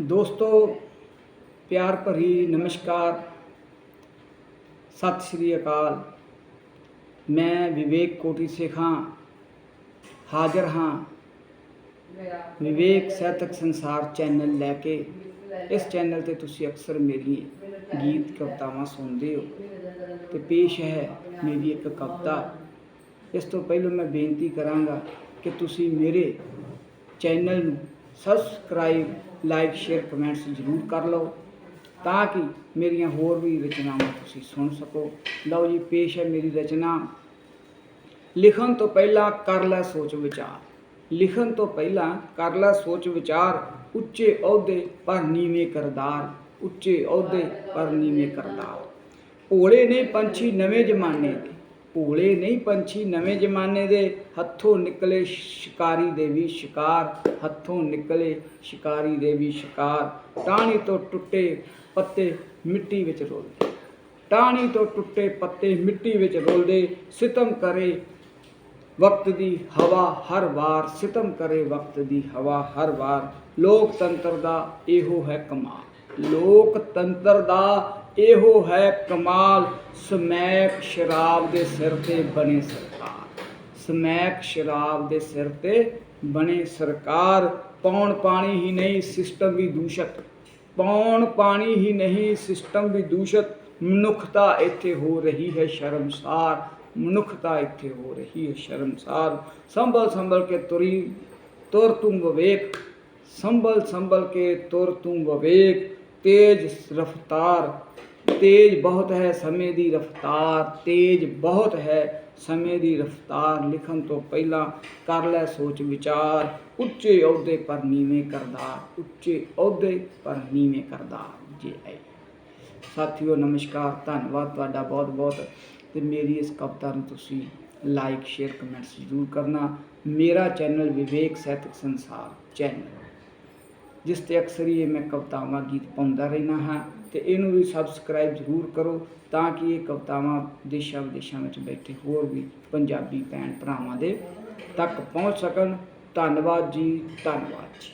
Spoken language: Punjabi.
ਦੋਸਤੋ, ਪਿਆਰ ਭਰੀ ਨਮਸਕਾਰ। ਸਤਿ ਸ੍ਰੀ ਅਕਾਲ। ਮੈਂ ਵਿਵੇਕ ਕੋਟੀ ਸੇਖਾਂ, ਹਾਜ਼ਰ ਹਾਂ। ਵਿਵੇਕ ਸਾਹਿਤਕ ਸੰਸਾਰ ਚੈਨਲ ਲੈ ਕੇ। ਇਸ ਚੈਨਲ ਤੇ ਤੁਸੀਂ ਅਕਸਰ ਮੇਰੀ ਗੀਤ, ਕਵਿਤਾਵਾਂ ਸੁਣਦੇ ਹੋ। ਤੇ ਪੇਸ਼ ਹੈ ਮੇਰੀ ਇੱਕ ਕਵਿਤਾ। ਇਸ ਤੋਂ ਪਹਿਲਾਂ ਮੈਂ ਬੇਨਤੀ ਕਰਾਂਗਾ ਕਿ ਤੁਸੀਂ ਮੇਰੇ ਚੈਨਲ ਨੂੰ ਸਬਸਕ੍ਰਾਈਬ ਲਾਈਕ ਸ਼ੇਅਰ ਕਮੈਂਟਸ ਜ਼ਰੂਰ ਕਰ ਲਓ ਤਾਂ ਕਿ ਮੇਰੀਆਂ ਹੋਰ ਵੀ ਰਚਨਾਵਾਂ ਤੁਸੀਂ ਸੁਣ ਸਕੋ। ਲਓ ਜੀ, ਪੇਸ਼ ਹੈ ਮੇਰੀ ਰਚਨਾ। ਲਿਖਣ ਤੋਂ ਪਹਿਲਾਂ ਕਰ ਲੈ ਸੋਚ ਵਿਚਾਰ। ਲਿਖਣ ਤੋਂ ਪਹਿਲਾਂ ਕਰ ਲੈ ਸੋਚ ਵਿਚਾਰ। ਉੱਚੇ ਅਹੁਦੇ ਪਰ ਨੀਵੇਂ ਕਰਦਾਰ। ਉੱਚੇ ਅਹੁਦੇ ਪਰ ਨੀਵੇਂ ਕਰਦਾਰ। ਭੋਲੇ ਨੇ ਪੰਛੀ ਨਵੇਂ ਜ਼ਮਾਨੇ ਦੇ। ਭੂਲੇ ਨਹੀਂ ਪੰਛੀ, ਨਵੇਂ ਜ਼ਮਾਨੇ ਦੇ ਹੱਥੋਂ ਨਿਕਲੇ ਸ਼ਿਕਾਰੀ ਦੇ ਵੀ ਸ਼ਿਕਾਰ, ਹੱਥੋਂ ਨਿਕਲੇ ਸ਼ਿਕਾਰੀ ਦੇ ਵੀ ਸ਼ਿਕਾਰ। ਟਾਹਣੀ ਤੋਂ ਟੁੱਟੇ ਪੱਤੇ ਮਿੱਟੀ ਵਿੱਚ ਰੋਲਦੇ। ਟਾਹਣੀ ਤੋਂ ਟੁੱਟੇ ਪੱਤੇ ਮਿੱਟੀ ਵਿੱਚ ਰੋਲਦੇ। ਸਿਤਮ ਕਰੇ ਵਕਤ ਦੀ ਹਵਾ ਹਰ ਵਾਰ, ਸਿਤਮ ਕਰੇ ਵਕਤ ਦੀ ਹਵਾ ਹਰ ਵਾਰ। ਲੋਕਤੰਤਰ ਦਾ ਇਹੋ ਹੈ ਕਮਾਲ। ਲੋਕਤੰਤਰ ਦਾ ਇਹੋ ਹੈ ਕਮਾਲ, ਸਮੈਕ ਸ਼ਰਾਬ ਦੇ ਸਿਰ ਤੇ ਬਣੇ ਸਰਕਾਰ। ਸਮੈਕ ਸ਼ਰਾਬ ਦੇ ਸਿਰ ਤੇ ਬਣੇ ਸਰਕਾਰ, ਪੌਣ ਪਾਣੀ ਹੀ ਨਹੀਂ ਸਿਸਟਮ ਵੀ ਦੂਸ਼ਤ। ਪੌਣ ਪਾਣੀ ਹੀ ਨਹੀਂ ਸਿਸਟਮ ਵੀ ਦੂਸ਼ਿਤ, ਮਨੁੱਖਤਾ ਇੱਥੇ ਹੋ ਰਹੀ ਹੈ ਸ਼ਰਮਸਾਰ। ਮਨੁੱਖਤਾ ਇੱਥੇ ਹੋ ਰਹੀ ਹੈ ਸ਼ਰਮਸਾਰ। ਸੰਭਲ ਸੰਭਲ ਕੇ ਤੁਰੀ, ਤੁਰ ਤੂੰ ਵਿਵੇਕ। ਸੰਭਲ ਸੰਭਲ ਕੇ ਤੁਰ ਤੂੰ ਵਿਵੇਕ। ਤੇਜ ਰਫਤਾਰ, ਤੇਜ ਬਹੁਤ ਹੈ ਸਮੇਂ ਦੀ ਰਫਤਾਰ, ਤੇਜ ਬਹੁਤ ਹੈ ਸਮੇਂ ਦੀ ਰਫਤਾਰ। ਲਿਖਣ ਤੋਂ ਪਹਿਲਾਂ ਕਰ ਲੈ ਸੋਚ ਵਿਚਾਰ, ਉੱਚੇ ਅਹੁਦੇ ਪਰ ਨੀਵੇਂ ਕਰਦਾਰ, ਉੱਚੇ ਅਹੁਦੇ ਪਰ ਨੀਵੇਂ ਕਰਦਾਰ। ਜੇ ਆਏ। ਸਾਥੀਓ, ਨਮਸਕਾਰ, ਧੰਨਵਾਦ ਤੁਹਾਡਾ ਬਹੁਤ ਬਹੁਤ ਤੇ ਮੇਰੀ ਇਸ ਕਵਿਤਾ ਨੂੰ ਤੁਸੀਂ ਲਾਈਕ ਸ਼ੇਅਰ ਕਮੈਂਟਸ ਜ਼ਰੂਰ ਕਰਨਾ। ਮੇਰਾ ਚੈਨਲ ਵਿਵੇਕ ਸਾਹਿਤਕ ਸੰਸਾਰ ਚੈਨਲ। ਜਿਸ ਤੇ ਅਕਸਰ ਹੀ ਇਹ ਮੈਂ ਕਵਿਤਾਵਾਂ, ਗੀਤ ਪਾਉਂਦਾ ਰਹਿਣਾ ਹਾਂ ਤੇ ਇਹਨੂੰ ਵੀ ਸਬਸਕ੍ਰਾਈਬ ਜ਼ਰੂਰ ਕਰੋ ਤਾਂ ਕਿ ਇਹ ਕਵਿਤਾਵਾਂ ਦੇਸ਼ਾਂ ਵਿਦੇਸ਼ਾਂ ਵਿੱਚ ਬੈਠੇ ਹੋਰ ਵੀ ਪੰਜਾਬੀ ਭੈਣ ਭਰਾਵਾਂ ਦੇ ਤੱਕ ਪਹੁੰਚ ਸਕਣ। ਧੰਨਵਾਦ ਜੀ ਧੰਨਵਾਦ ਜੀ।